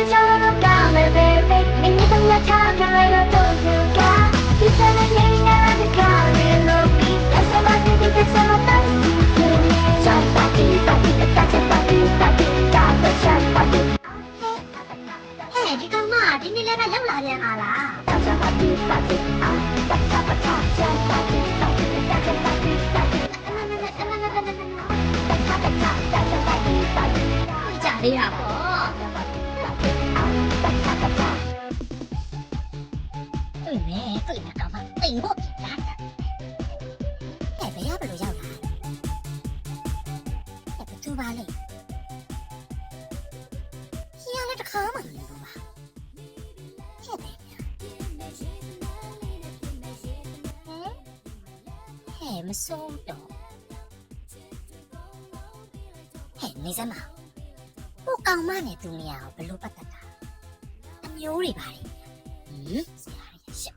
小老弟，小老弟，大家小弟，小老弟，干个啥？今天来咱杨老爹家啦。小老弟，小老弟，大家小弟，小老弟，干个啥？今天来。 မစိုးတော့ဟဲ့နေစမ်းမဟိုကောင်မနဲ့သူနေရအောင်ဘလို့ပတ်သက်တာအမျိုးတွေပါလေဟင်ဆရာရရှော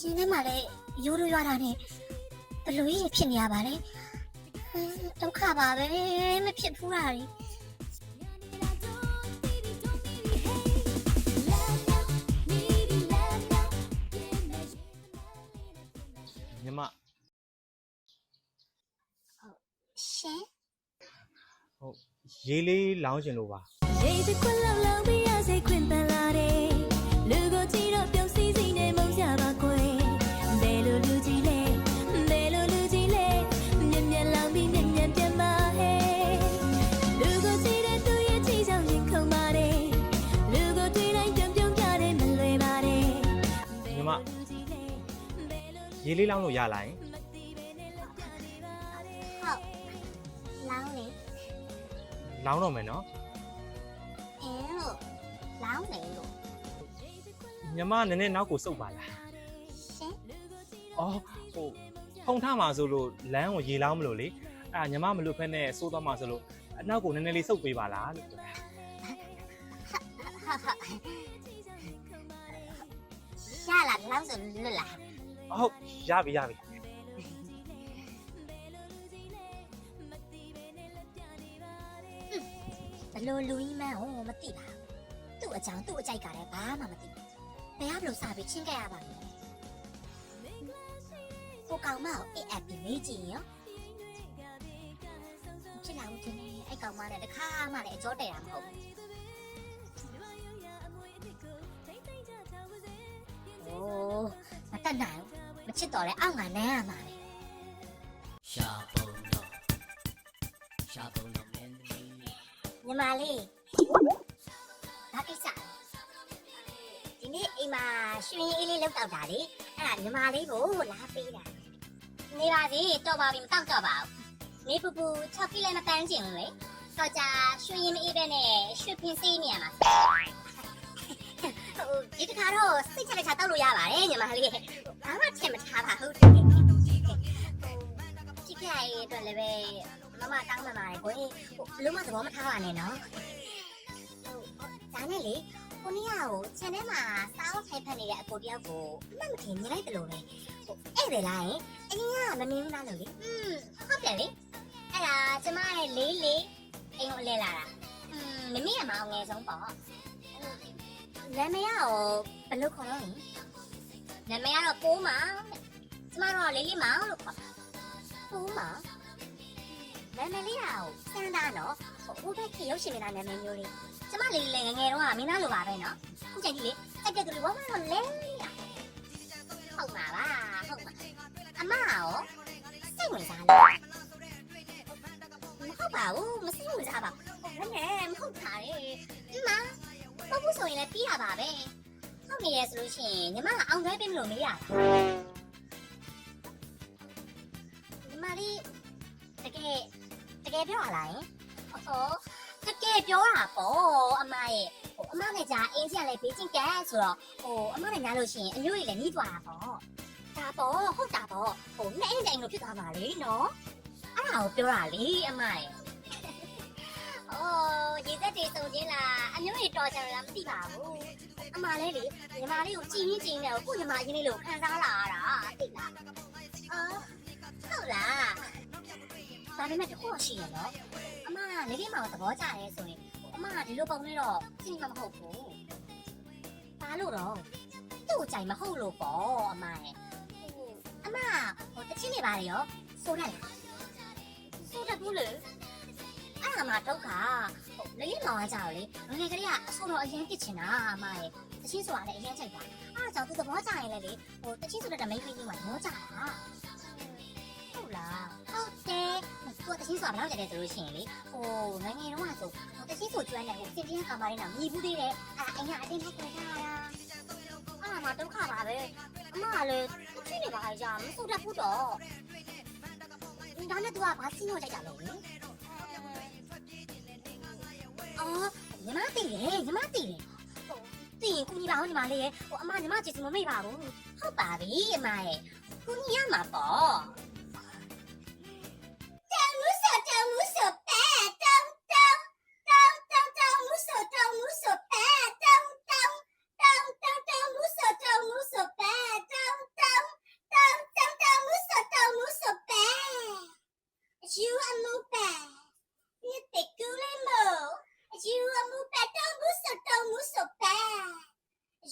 ရှင်ထဲမှာလည်းရိုးရိုးရွာတာနဲ့ဘလို့ကြီးဖြစ်နေရပါလဲဟမ်ဒုက္ခပါပဲမဖြစ်ဘူးလားလေ ရေးလေးလောင်းကျင်လို့ပါရေစခွက်လောက်လောက်ပြရစိတ်ခွင်ပန်လာတယ်လူကိုကြည့်တော့ပြုံးစည်းစည်းနဲ့မုန်းကြပါကွယ်ဘယ်လိုလူကြီးလဲဘယ်လိုလူကြီးလဲမြက်မြက်လောင်ပြီးမြက်မြက်ပြန်ပါဟဲ့လူကိုကြည့်တဲ့သူရဲ့ချီချောင်းရင်ခုန်ပါတယ်လူကိုတွေ့တိုင်းပြုံးပြုံးပြတယ်မလွယ်ပါတယ်ညီမလူကြီးလဲဘယ်လိုလူရေးလေးလောင်းလို့ရလာရင် လောင်းတော့မယ်နော်အင်းလို့လောင်းလေလို့ညီမနည်းနည်းနောက်ကိုစုပ်ပါလားရှင်အော်ဟိုဖုံထားမှာဆိုလို့လမ်းကိုရေးလောင်းမလို့လေအဲ့ဒါညီမမလွတ်ဖက်နဲ့စိုးသွားမှာဆိုလို့အနောက်ကိုနည်းနည်းလေးစုပ်ပေးပါလားလို့ပြောတာရလာလောင်းဆိုလွတ်လာဟုတ်ရပြီရပြီ လို့လူကြီးမန်းဟိုမသိပါဘူးသူ့အကြောင်းသူ့အကြိုက်ကလည်းဘာမှမသိဘူးဘယ်ကဘလို့စပြီးချင်းခဲ့ရပါလဲကိုကောင်မကိုအဲ့အပ်ပြီးမေးကြည့်ရင်ရောချစ်လာဦးတင်နေအဲ့ကောင်မနဲ့တခါမှလည်းအကျော်တရမဟုတ်ဘူးโอ้မတတ်နိုင်ဘူးမချစ်တော့လဲအောက်ငါနမ်းရမှာပဲ ညီမလေးဘာကိစ္စလဲဒီနေ့အိမ်မှာရွှင်အေးလေးလောက်တော့တာလေအဲ့ဒါညီမလေးကိုလာပေးတာနေပါစေတော်ပါပြီမတောက်တော့ပါဘူးနေပူပူ6ကီလည်းမတန်းကျင်ဘူးလေတော့ကြာရွှင်ရင်မအေးပဲနဲ့ရွှေပင်စေးနေရမှာဟိုဒီတခါတော့စိတ်ချလက်ချတောက်လို့ရပါတယ်ညီမလေးဘာမှချက်မထားပါဘူးကြည့်ကြရရဲ့အတွက်လည်းပဲ မမတောင်းမှန်ပါတယ်ကိုယ်ဟိုဘလို့မှသဘောမထားပါနဲ့နော်ဟိုဒါနဲ့လေကိုနီးယားကိုခြံထဲမှာစားအောင်ထိုင်ဖက်နေတဲ့အကိုတယောက်ကိုအမှတ်မထင်မြင်လိုက်တယ်လို့ပဲဟိုဧည့်သည်လားယင်အရင်ကမမြင်ဘူးလားလို့လေอืมဟုတ်တယ်လေအဲ့ဒါကျမရဲ့လေးလေးအိမ်ကိုအလဲလာတာอืมမမေ့ရမအောင်ငယ်ဆုံးပေါ့နာမည်ရောဘယ်လိုခေါ်တော့လဲနာမည်ကတော့ပိုးမကျမတော့လေးလေးမောင်လို့ခေါ်တာပိုးမ နာမည်လေးရောစမ်းတာနော်ဟိုဘက်ခေရုပ်ရှင်နေတာနာမည်မျိုးလေးကျမလေးလေးငယ်ငယ်တော့ကမင်းသားလိုပါပဲနော်ခုချိန်ကြီးလေတက်တဲ့ကလေးဘာမှတော့လဲရဟုတ်မှာပါဟုတ်မှာအမရောစိတ်ဝင်စားလားမဟုတ်ပါဘူးမစိတ်ဝင်စားပါဘူးဟုတ်နဲ့မဟုတ်တာလေအမဘာဘူးဆိုရင်လည်းပြီးတာပါပဲဟုတ်နေရဆိုလို့ရှိရင်ညီမကအောင်တွဲပေးမလို့မေးရတာ ကယ်ပြောရလားယင်ဟောတကယ်ပြောတာပေါ့အမရဲ့ဟိုအမနဲ့ကြာအင်းကြီးကလည်းဘေးချင်းကဲဆိုတော့ဟိုအမနဲ့ညားလို့ရှိရင်အမျိုးကြီးလည်းနီးသွားတာပေါ့ဒါပေါ့ဟုတ်တာပေါ့ဟိုနဲ့အင်းတိုင်လို့ဖြစ်သွားပါလေနော်အဲ့ဒါကိုပြောတာလေအမရဲ့အိုးရေသက်တွေစုံချင်းလားအမျိုးတွေတော်ကြလားမသိပါဘူးအမလေးလေညီမလေးကိုကြည်ရင်းကြည်နေတယ်ကိုညီမအရင်လေးလို့ခံစားလာရတာသိလားအာ ဒါပေမဲ့တခုတော့ရှိရနော်အမကလေးလေးမောင်သဘောကျတယ်ဆိုရင်အမကဒီလိုပုံလေးတော့ကြည့်မှာမဟုတ်ဘူးဘာလို့တော့သူ့ကိုကြိုင်မဟုတ်လို့ပေါ့အမရဲ့ဟိုအမဟိုတချင်းနေပါလေရောစိုးတယ်လားစိုးတယ်ဘူးလေအဲ့ဒါမှဒုက္ခဟိုလေးလေးမောင်ကကြောက်လေငယ်ငယ်ကလေးကအဆိုးတော့အရင်ပြစ်ချင်တာအမရဲ့တချင်းဆိုတာလည်းအရင်ချိုက်တာအဲ့ဒါကြောင့်သူသဘောကျရင်လည်းလေဟိုတချင်းဆိုတဲ့မိန်းကလေးကသဘောကျတာဟုတ်လားဟုတ် တယ်ကိုတချင်းဆိုတာဘယ်လောက်ကြတယ်ဆိုလို့ရှိရင်လေဟိုငယ်ငယ်တုန်းကဆိုဟိုတချင်းဆိုကျွမ်းတယ်ဟိုစင်တင်းကမာရင်းတော့မြည်ဘူးသေးတယ်အဲ့ဒါအရင်အတင်းထိုက်ကြတာအဲ့ဒါမှဒုက္ခပါပဲအမကလည်းတချင်းနေပါကြမစိုးတတ်ဘူးတော့ဒါနဲ့သူကဘာစီးလို့ကြိုက်တာလဲအော်ညီမသိတယ်ညီမသိတယ်သိရင်ကူညီပါဦးညီမလေးရဲ့ဟိုအမညီမကြည့်စမမေ့ပါဘူးဟုတ်ပါပြီအမရဲ့ကူညီရမှာပေါ့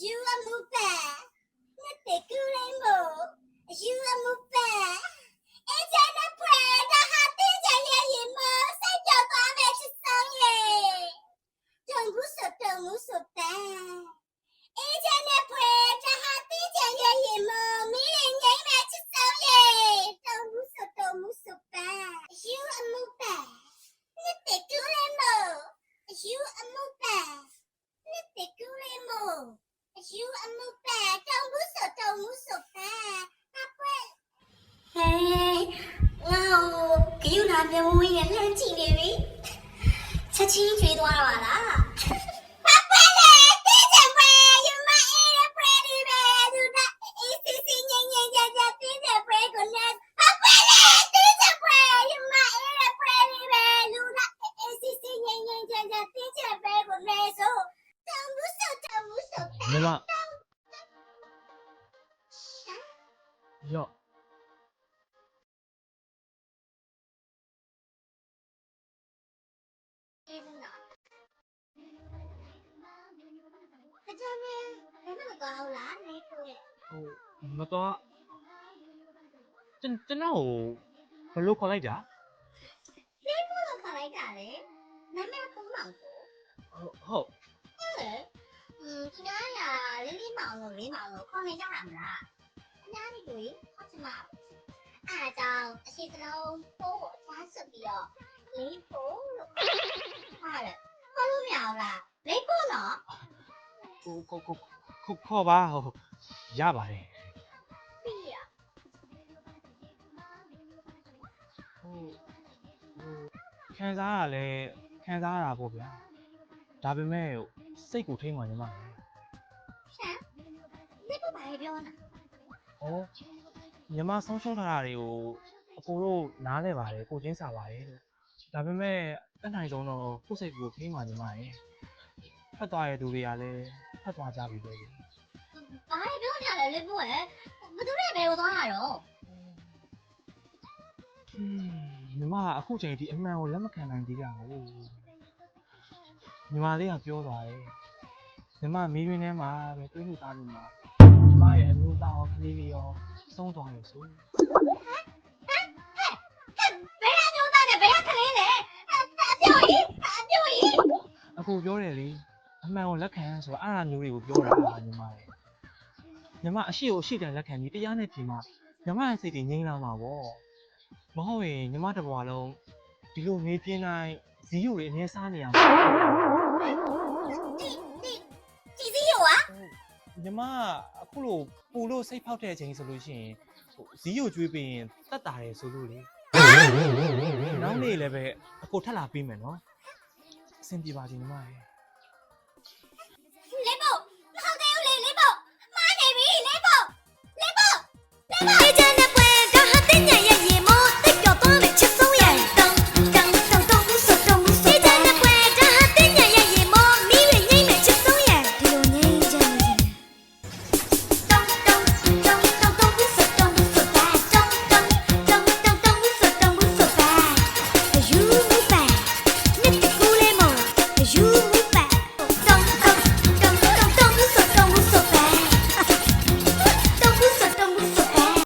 You are move back. You take good more. You are move back. It's an a prayer. The heart is a yeah more. Say your damage is so yeah. Don't move so don't move so bad. It's an a prayer. The heart is a yeah wow, ကယူလာမြေဝင်းရဲ့လမ်းကြည့်နေပြီချက်ချင်းကျွေးသွားတာပါလားပပလေတေးချင်ပဲယူမအေးရ အကြမ်းပဲဘယ်မှာကောင်းလားနေကိုရဲ့ဟိုမတော်ကျွန်ကျွန်တော်ကိုဘယ်လိုခေါ်လိုက်တာဘယ်လိုခလိုက်တာလဲနာမည်ဖုန်းမောင်ကိုဟုတ်ဟုတ်ဟုတ်လေอืมဒီနားရလေးလေးမောင်လို့လေးမောင်လို့ခေါ်နေကြတာမလားအနားလေးကိုဟုတ်ချင်မှာအားကြောင့်အရှိစလုံးပိုးကိုအသားဆွပြီးတော့လေးပိုးလို့ဟာလေခေါ်လို့မရဘူးလားလေးပိုးနော် ကိုကိုကိုကိုခေါ်ပါဟိုရပါတယ်ပြီးရဟိုဟိုခံစားရလဲခံစားရတာပေါ့ဗျာဒါပေမဲ့စိတ်ကိုထိမှညီမလေရှမ်းလေးပိုးဘာပြောနေဩညီမဆုံးရှုံးထားတာတွေကိုအကိုတို့နားလဲပါတယ်ကိုချင်းစာပါတယ်လို့ဒါပေမဲ့အနိုင်ဆုံးတော့ကိုယ့်စိတ်ကိုထိမှညီမလေဖတ်သွားရတဲ့သူတွေကလည်း ဖတ်သွားကြပြီပဲလေဘာပြောနေလဲလေးပိုးရဲ့ဘယ်သူနဲ့ဘယ်ကိုသွားတာတော့อืมညီမကအခုချိန်ဒီအမှန်ကိုလက်မခံနိုင်သေးတာဟုတ်ညီမလေးကပြောသွားတယ်ညီမမီးရင်းထဲမှာပဲတွေးလို့သားလို့မှာညီမရဲ့အမျိုးသားရောကလေးလေးရောဆုံးသွားလို့ဆိုဘယ်ကမျိုးသားနဲ့ဘယ်ကကလေးလဲအပြောကြီးအပြောကြီးအခုပြောတယ်လေ အမှန်ကိုလက်ခံဆိုတော့အဲ့ဒါမျိုးတွေကိုပြောတာညီမရဲ့ညီမအရှိကိုအရှိတန်လက်ခံပြီးတရားနဲ့ပြင်မှာညီမရဲ့စိတ်တွေငြိမ်းလာမှာပေါ့မဟုတ်ရင်ညီမတစ်ဘဝလုံးဒီလိုနေပြင်းတိုင်းဇီးယိုတွေအငင်းစားနေရမှာကြည်စည်းရောอ่ะညီမကအခုလိုပူလို့စိတ်ဖောက်တဲ့အချိန်ဆိုလို့ရှိရင်ဟိုဇီးကိုကျွေးပြီးရင်တတ်တာတယ်ဆိုလို့လေနောက်နေ့လည်းပဲအကိုထက်လာပြီးမယ်နော်အဆင်ပြေပါစေညီမရဲ့